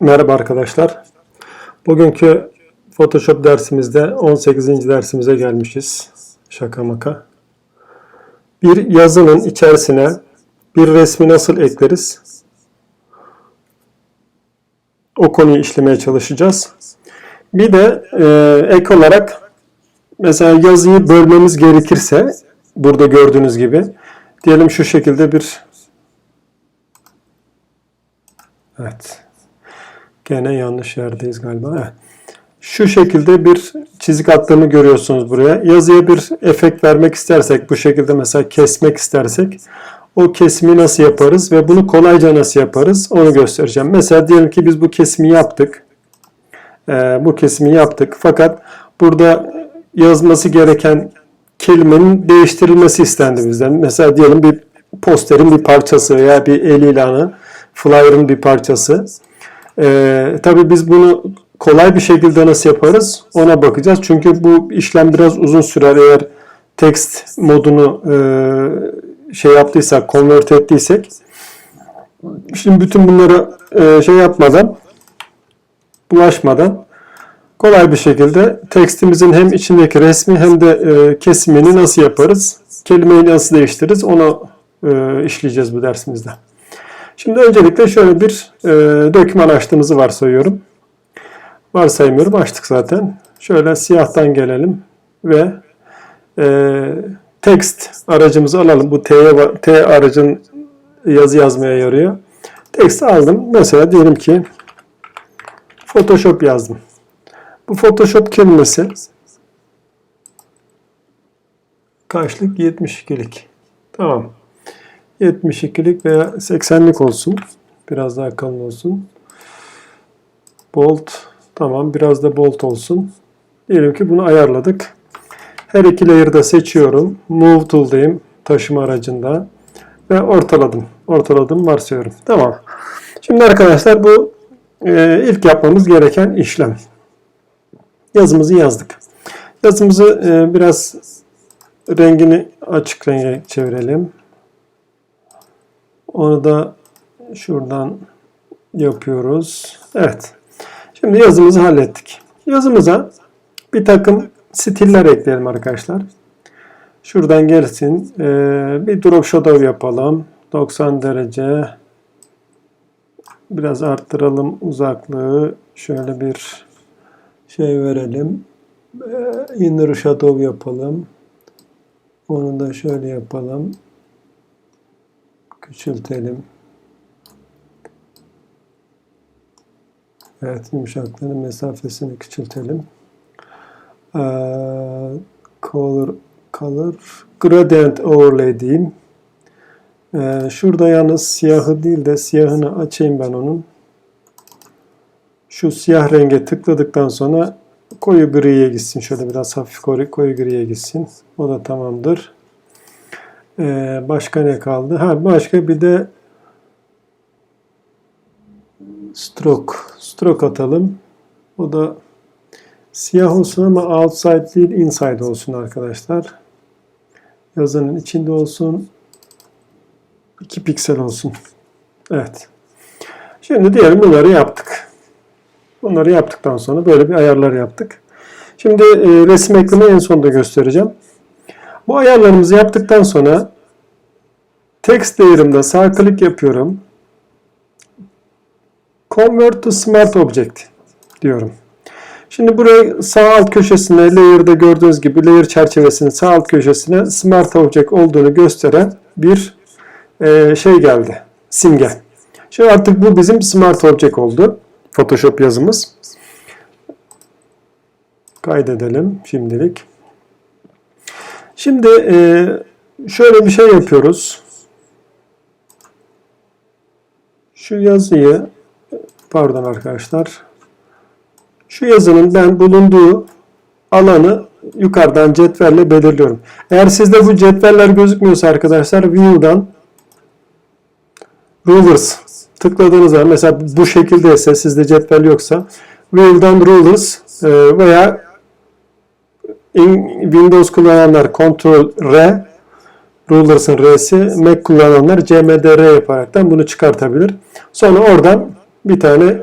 Merhaba arkadaşlar. Bugünkü Photoshop dersimizde 18. dersimize gelmişiz. Şaka maka. Bir yazının içerisine bir resmi nasıl ekleriz? O konuyu işlemeye çalışacağız. Bir de e, ek olarak mesela yazıyı bölmemiz gerekirse burada gördüğünüz gibi diyelim şu şekilde bir Evet. Gene yanlış yerdeyiz galiba. Heh. Şu şekilde bir çizik attığımı görüyorsunuz buraya. Yazıya bir efekt vermek istersek, bu şekilde mesela kesmek istersek, o kesimi nasıl yaparız ve bunu kolayca nasıl yaparız onu göstereceğim. Mesela diyelim ki biz bu kesimi yaptık. Ee, bu kesimi yaptık. Fakat burada yazması gereken kelimenin değiştirilmesi istendi bizden. Mesela diyelim bir posterin bir parçası veya bir el ilanı, flyer'ın bir parçası. Ee, tabii biz bunu kolay bir şekilde nasıl yaparız ona bakacağız. Çünkü bu işlem biraz uzun sürer eğer text modunu e, şey yaptıysak, convert ettiysek. Şimdi bütün bunları e, şey yapmadan, bulaşmadan kolay bir şekilde tekstimizin hem içindeki resmi hem de e, kesimini nasıl yaparız, kelimeyi nasıl değiştiririz onu e, işleyeceğiz bu dersimizde. Şimdi öncelikle şöyle bir e, döküman açtığımızı varsayıyorum. Varsaymıyorum açtık zaten. Şöyle siyahtan gelelim ve e, text aracımızı alalım. Bu T, T aracın yazı yazmaya yarıyor. Text aldım. Mesela diyelim ki Photoshop yazdım. Bu Photoshop kelimesi kaçlık? 72'lik. Tamam. 72'lik veya 80'lik olsun. Biraz daha kalın olsun. Bolt. Tamam. Biraz da bolt olsun. Diyelim ki bunu ayarladık. Her iki layer'ı da seçiyorum. Move tool'dayım. Taşıma aracında. Ve ortaladım. Ortaladım varsayıyorum. Tamam. Şimdi arkadaşlar bu e, ilk yapmamız gereken işlem. Yazımızı yazdık. Yazımızı e, biraz rengini açık renge çevirelim. Onu da şuradan yapıyoruz. Evet. Şimdi yazımızı hallettik. Yazımıza bir takım stiller ekleyelim arkadaşlar. Şuradan gelsin. Ee, bir drop shadow yapalım. 90 derece. Biraz arttıralım uzaklığı. Şöyle bir şey verelim. Ee, inner shadow yapalım. Onu da şöyle yapalım. Küçültelim. Evet, yumuşaklığının mesafesini küçültelim. Ee, color, color, gradient overlay diyeyim. Ee, şurada yalnız siyahı değil de siyahını açayım ben onun. Şu siyah renge tıkladıktan sonra koyu griye gitsin. Şöyle biraz hafif koyu, koyu griye gitsin. O da tamamdır. Ee, başka ne kaldı? Ha başka bir de stroke. Stroke atalım. O da siyah olsun ama outside değil inside olsun arkadaşlar. Yazının içinde olsun. 2 piksel olsun. Evet. Şimdi diyelim bunları yaptık. Bunları yaptıktan sonra böyle bir ayarlar yaptık. Şimdi e, resim eklemeyi en sonunda göstereceğim. Bu ayarlarımızı yaptıktan sonra text layer'ımda sağ klik yapıyorum. Convert to Smart Object diyorum. Şimdi buraya sağ alt köşesine layer'da gördüğünüz gibi layer çerçevesinin sağ alt köşesine Smart Object olduğunu gösteren bir e, şey geldi. Simge. Şimdi artık bu bizim Smart Object oldu. Photoshop yazımız. Kaydedelim şimdilik. Şimdi e, şöyle bir şey yapıyoruz. Şu yazıyı pardon arkadaşlar. Şu yazının ben bulunduğu alanı yukarıdan cetvelle belirliyorum. Eğer sizde bu cetveller gözükmüyorsa arkadaşlar View'dan Rulers tıkladığınız zaman mesela bu şekildeyse sizde cetvel yoksa View'dan Rulers e, veya Windows kullananlar Ctrl R Rulers'ın R'si Mac kullananlar CMDR yaparaktan bunu çıkartabilir. Sonra oradan bir tane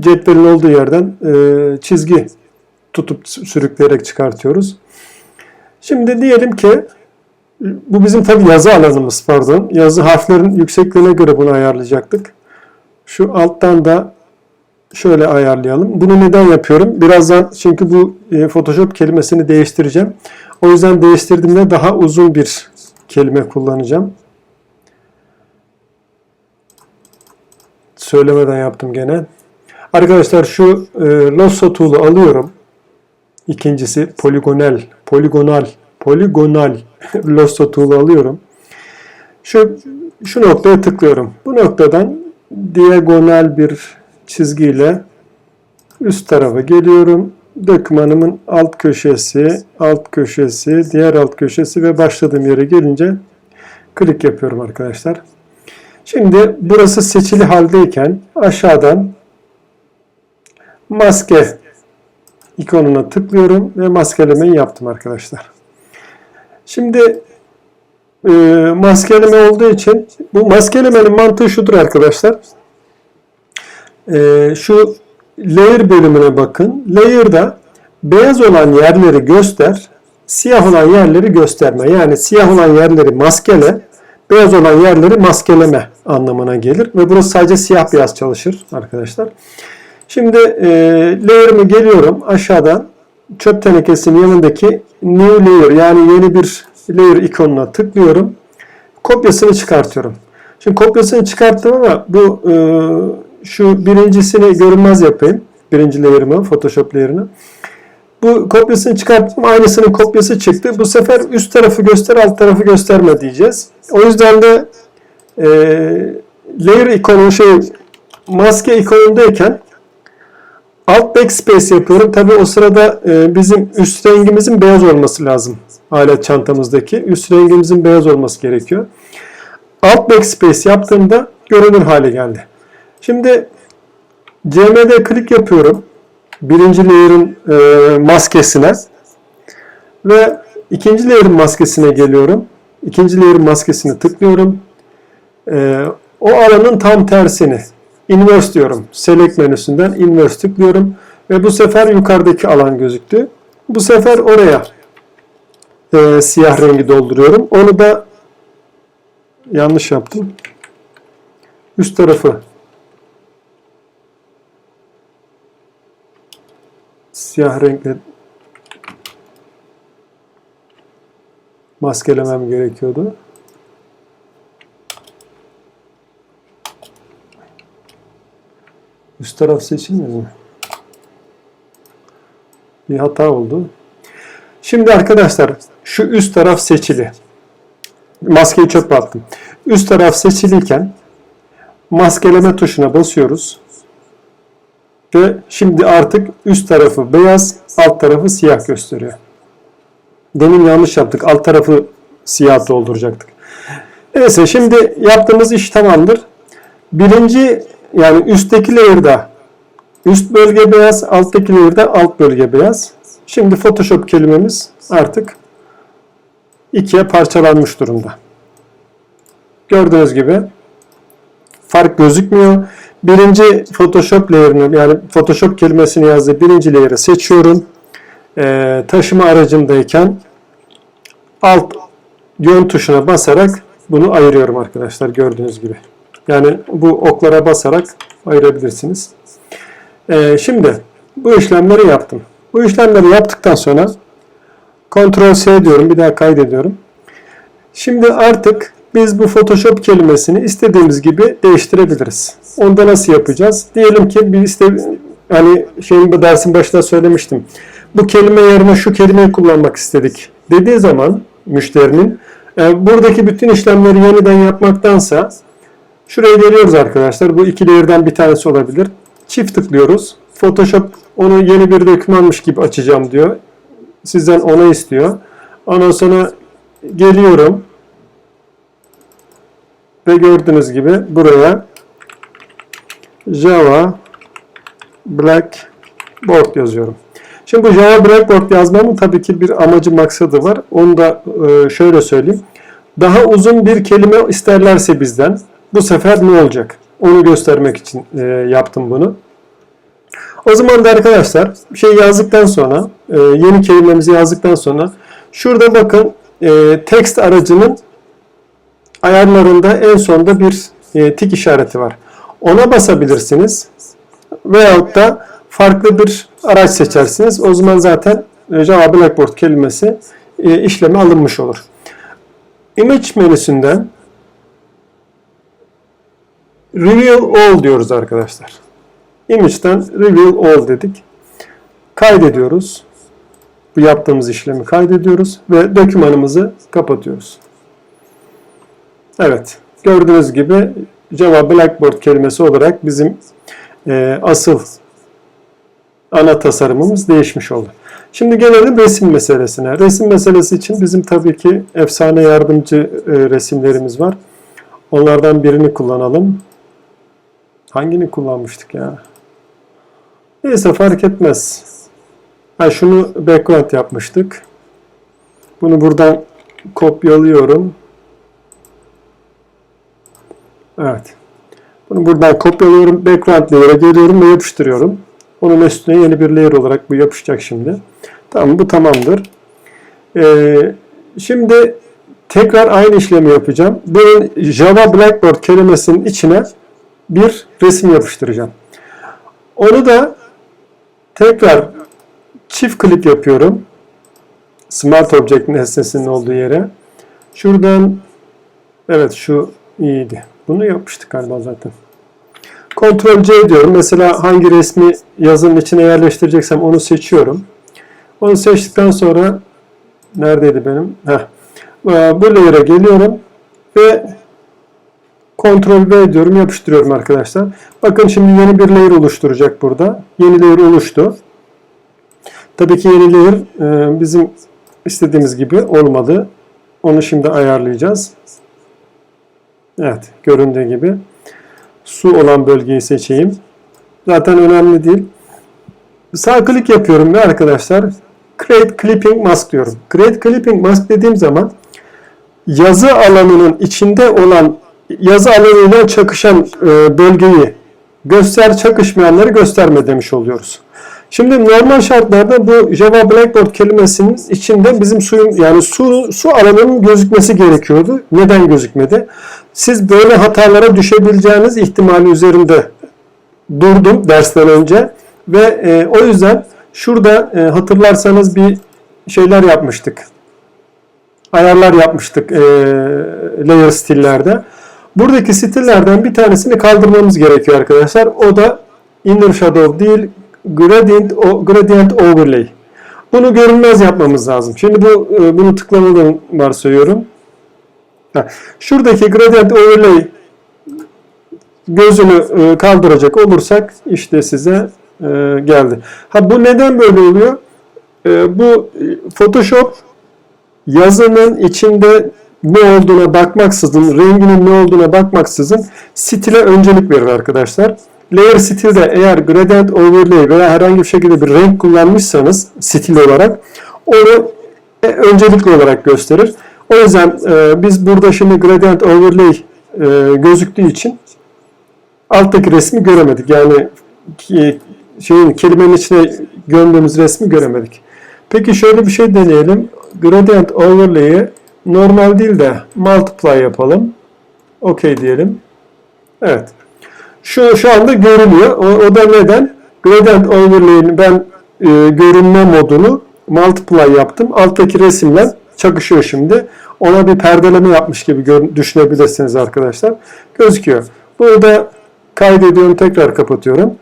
cetvelin olduğu yerden e, çizgi tutup sürükleyerek çıkartıyoruz. Şimdi diyelim ki bu bizim tabi yazı alanımız pardon. Yazı harflerin yüksekliğine göre bunu ayarlayacaktık. Şu alttan da şöyle ayarlayalım. Bunu neden yapıyorum? Birazdan çünkü bu e, Photoshop kelimesini değiştireceğim. O yüzden değiştirdiğimde daha uzun bir kelime kullanacağım. Söylemeden yaptım gene. Arkadaşlar şu e, Lasso tool'u alıyorum. İkincisi poligonal, poligonal, poligonal Lasso tool'u alıyorum. Şu şu noktaya tıklıyorum. Bu noktadan diagonal bir çizgiyle üst tarafa geliyorum. Dokümanımın alt köşesi, alt köşesi, diğer alt köşesi ve başladığım yere gelince klik yapıyorum arkadaşlar. Şimdi burası seçili haldeyken aşağıdan maske ikonuna tıklıyorum ve maskelemeyi yaptım arkadaşlar. Şimdi e, maskeleme olduğu için bu maskelemenin mantığı şudur arkadaşlar. E, şu layer bölümüne bakın. Layer'da beyaz olan yerleri göster, siyah olan yerleri gösterme. Yani siyah olan yerleri maskele, beyaz olan yerleri maskeleme anlamına gelir. Ve burası sadece siyah beyaz çalışır arkadaşlar. Şimdi e, layer'ımı geliyorum aşağıdan çöp tenekesinin yanındaki new layer yani yeni bir layer ikonuna tıklıyorum. Kopyasını çıkartıyorum. Şimdi kopyasını çıkarttım ama bu e, şu birincisini görünmez yapayım. Birinci layer'ımı, Photoshop layer'ını. Bu kopyasını çıkarttım. Aynısının kopyası çıktı. Bu sefer üst tarafı göster, alt tarafı gösterme diyeceğiz. O yüzden de e, layer ikonu şey maske ikonundayken alt backspace yapıyorum. Tabi o sırada e, bizim üst rengimizin beyaz olması lazım. Alet çantamızdaki. Üst rengimizin beyaz olması gerekiyor. Alt backspace yaptığımda görünür hale geldi. Şimdi CMD klik yapıyorum. Birinci layer'ın e, maskesine ve ikinci layer'ın maskesine geliyorum. İkinci layer'ın maskesini tıklıyorum. E, o alanın tam tersini inverse diyorum. Select menüsünden inverse tıklıyorum ve bu sefer yukarıdaki alan gözüktü. Bu sefer oraya e, siyah rengi dolduruyorum. Onu da yanlış yaptım. Üst tarafı siyah renkle maskelemem gerekiyordu. Üst taraf seçilmedi mi? Bir hata oldu. Şimdi arkadaşlar şu üst taraf seçili. Maskeyi çöpe attım. Üst taraf seçiliyken maskeleme tuşuna basıyoruz. Ve şimdi artık üst tarafı beyaz, alt tarafı siyah gösteriyor. Demin yanlış yaptık. Alt tarafı siyah dolduracaktık. Neyse şimdi yaptığımız iş tamamdır. Birinci yani üstteki layer'da üst bölge beyaz, alttaki layer'da alt bölge beyaz. Şimdi Photoshop kelimemiz artık ikiye parçalanmış durumda. Gördüğünüz gibi fark gözükmüyor. Birinci Photoshop layer'ını yani Photoshop kelimesini yazdığı birinci layer'ı seçiyorum. Ee, taşıma aracındayken alt yön tuşuna basarak bunu ayırıyorum arkadaşlar gördüğünüz gibi. Yani bu oklara basarak ayırabilirsiniz. Ee, şimdi bu işlemleri yaptım. Bu işlemleri yaptıktan sonra Ctrl S diyorum. Bir daha kaydediyorum. Şimdi artık biz bu Photoshop kelimesini istediğimiz gibi değiştirebiliriz. Onda nasıl yapacağız? Diyelim ki bir iste hani şeyin bu dersin başında söylemiştim. Bu kelime yerine şu kelimeyi kullanmak istedik. Dediği zaman müşterinin e, buradaki bütün işlemleri yeniden yapmaktansa şuraya geliyoruz arkadaşlar. Bu iki layer'dan bir tanesi olabilir. Çift tıklıyoruz. Photoshop onu yeni bir dokümanmış gibi açacağım diyor. Sizden ona istiyor. Ondan sonra geliyorum ve gördüğünüz gibi buraya Java Blackboard yazıyorum. Şimdi bu Java Blackboard yazmamın tabii ki bir amacı maksadı var. Onu da e, şöyle söyleyeyim. Daha uzun bir kelime isterlerse bizden bu sefer ne olacak? Onu göstermek için e, yaptım bunu. O zaman da arkadaşlar şey yazdıktan sonra e, yeni kelimemizi yazdıktan sonra şurada bakın text aracının ayarlarında en sonda bir e, tik işareti var. Ona basabilirsiniz. Veyahut da farklı bir araç seçersiniz. O zaman zaten e, Java Blackboard kelimesi e, işleme alınmış olur. Image menüsünden Reveal All diyoruz arkadaşlar. Image'den Reveal All dedik. Kaydediyoruz. Bu yaptığımız işlemi kaydediyoruz ve dokümanımızı kapatıyoruz. Evet. Gördüğünüz gibi Java Blackboard kelimesi olarak bizim e, asıl ana tasarımımız değişmiş oldu. Şimdi gelelim resim meselesine. Resim meselesi için bizim tabii ki efsane yardımcı e, resimlerimiz var. Onlardan birini kullanalım. Hangini kullanmıştık ya? Neyse fark etmez. Ha, şunu background yapmıştık. Bunu buradan kopyalıyorum. Evet. Bunu buradan kopyalıyorum. Background layer'a geliyorum ve yapıştırıyorum. Onun üstüne yeni bir layer olarak bu yapışacak şimdi. Tamam bu tamamdır. Ee, şimdi tekrar aynı işlemi yapacağım. Bunun Java Blackboard kelimesinin içine bir resim yapıştıracağım. Onu da tekrar çift klik yapıyorum. Smart Object nesnesinin olduğu yere. Şuradan evet şu iyiydi. Bunu yapmıştık galiba zaten. Ctrl C diyorum. Mesela hangi resmi yazının içine yerleştireceksem onu seçiyorum. Onu seçtikten sonra neredeydi benim? Heh. Bu layer'a geliyorum ve Ctrl V diyorum yapıştırıyorum arkadaşlar. Bakın şimdi yeni bir layer oluşturacak burada. Yeni layer oluştu. Tabii ki yeni layer e, bizim istediğimiz gibi olmadı. Onu şimdi ayarlayacağız. Evet göründüğü gibi. Su olan bölgeyi seçeyim. Zaten önemli değil. Sağ klik yapıyorum ve arkadaşlar Create Clipping Mask diyorum. Create Clipping Mask dediğim zaman yazı alanının içinde olan yazı alanıyla çakışan e, bölgeyi göster çakışmayanları gösterme demiş oluyoruz. Şimdi normal şartlarda bu Java Blackboard kelimesinin içinde bizim suyun yani su su alanının gözükmesi gerekiyordu. Neden gözükmedi? Siz böyle hatalara düşebileceğiniz ihtimali üzerinde durdum dersten önce ve e, o yüzden şurada e, hatırlarsanız bir şeyler yapmıştık. Ayarlar yapmıştık e, layer stillerde. Buradaki stillerden bir tanesini kaldırmamız gerekiyor arkadaşlar. O da inner shadow değil gradient, gradient overlay. Bunu görünmez yapmamız lazım. Şimdi bu e, bunu tıklamadan varsayıyorum. Şuradaki gradient overlay gözünü e, kaldıracak olursak işte size e, geldi. Ha bu neden böyle oluyor? Bu Photoshop yazının içinde ne olduğuna bakmaksızın, renginin ne olduğuna bakmaksızın stile öncelik verir arkadaşlar. Layer stilde eğer gradient overlay veya herhangi bir şekilde bir renk kullanmışsanız stil olarak onu e, öncelikli olarak gösterir. O yüzden e, biz burada şimdi gradient overlay e, gözüktüğü için alttaki resmi göremedik. Yani ki, şeyin kelimenin içine gömdüğümüz resmi göremedik. Peki şöyle bir şey deneyelim. Gradient overlay'i normal değil de multiply yapalım. OK diyelim. Evet. Şu, şu anda görünüyor. O, o da neden? Gradient overlay'in ben e, görünme modunu multiply yaptım. Alttaki resimler çakışıyor şimdi. Ona bir perdeleme yapmış gibi düşünebilirsiniz arkadaşlar. Gözüküyor. Burada kaydediyorum. Tekrar kapatıyorum.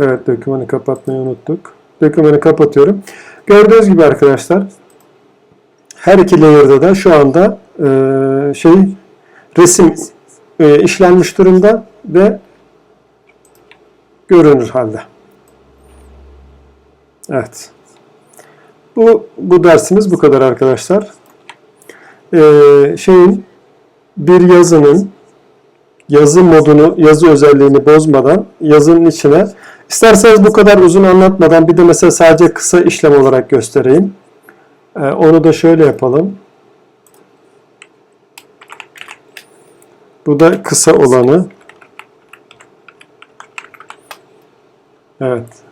Evet dokümanı kapatmayı unuttuk. Dokümanı kapatıyorum. Gördüğünüz gibi arkadaşlar her iki layer'da da şu anda e, şey resim e, işlenmiş durumda ve görünür halde. Evet. Bu bu dersimiz bu kadar arkadaşlar. Ee, şeyin bir yazının yazı modunu, yazı özelliğini bozmadan yazının içine isterseniz bu kadar uzun anlatmadan bir de mesela sadece kısa işlem olarak göstereyim. Ee, onu da şöyle yapalım. Bu da kısa olanı. Evet.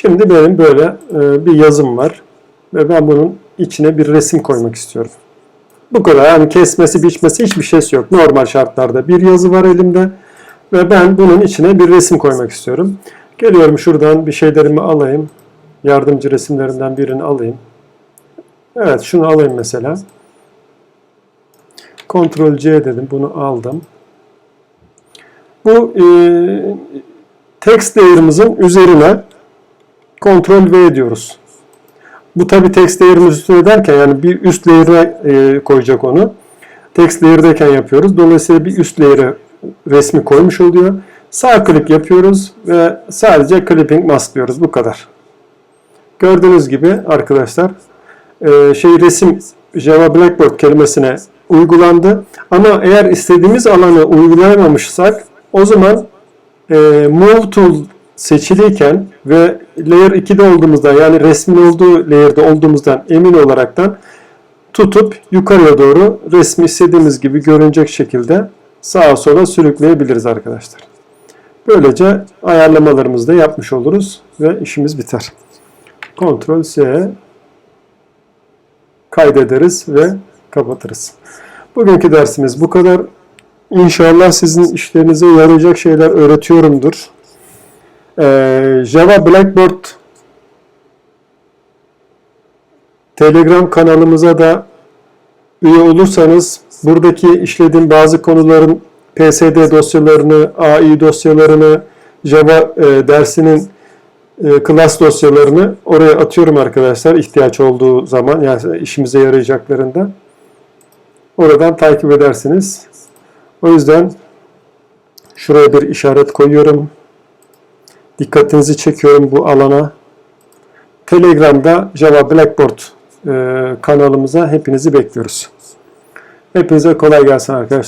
Şimdi benim böyle e, bir yazım var ve ben bunun içine bir resim koymak istiyorum. Bu kadar. Yani kesmesi, biçmesi hiçbir şeysi yok. Normal şartlarda bir yazı var elimde ve ben bunun içine bir resim koymak istiyorum. Geliyorum şuradan bir şeylerimi alayım. Yardımcı resimlerinden birini alayım. Evet şunu alayım mesela. Ctrl C dedim. Bunu aldım. Bu e, text layer'ımızın üzerine Ctrl V diyoruz. Bu tabi text layer'ımız üstüne derken yani bir üst layer'a e, koyacak onu. Text layer'dayken yapıyoruz. Dolayısıyla bir üst layer'e resmi koymuş oluyor. Sağ klik yapıyoruz ve sadece clipping mask diyoruz. Bu kadar. Gördüğünüz gibi arkadaşlar e, şey resim Java Blackboard kelimesine uygulandı. Ama eğer istediğimiz alanı uygulayamamışsak o zaman e, Move Tool seçiliyken ve Layer 2'de olduğumuzda yani resmin olduğu layer'da olduğumuzdan emin olaraktan tutup yukarıya doğru resmi istediğimiz gibi görünecek şekilde sağa sola sürükleyebiliriz arkadaşlar. Böylece ayarlamalarımızı da yapmış oluruz ve işimiz biter. Ctrl C kaydederiz ve kapatırız. Bugünkü dersimiz bu kadar. İnşallah sizin işlerinize yarayacak şeyler öğretiyorumdur. Ee, Java Blackboard Telegram kanalımıza da üye olursanız buradaki işlediğim bazı konuların PSD dosyalarını, AI dosyalarını, Java e, dersinin e, class dosyalarını oraya atıyorum arkadaşlar ihtiyaç olduğu zaman yani işimize yarayacaklarında. Oradan takip edersiniz. O yüzden şuraya bir işaret koyuyorum. Dikkatinizi çekiyorum bu alana. Telegram'da Java Blackboard e, kanalımıza hepinizi bekliyoruz. Hepinize kolay gelsin arkadaşlar.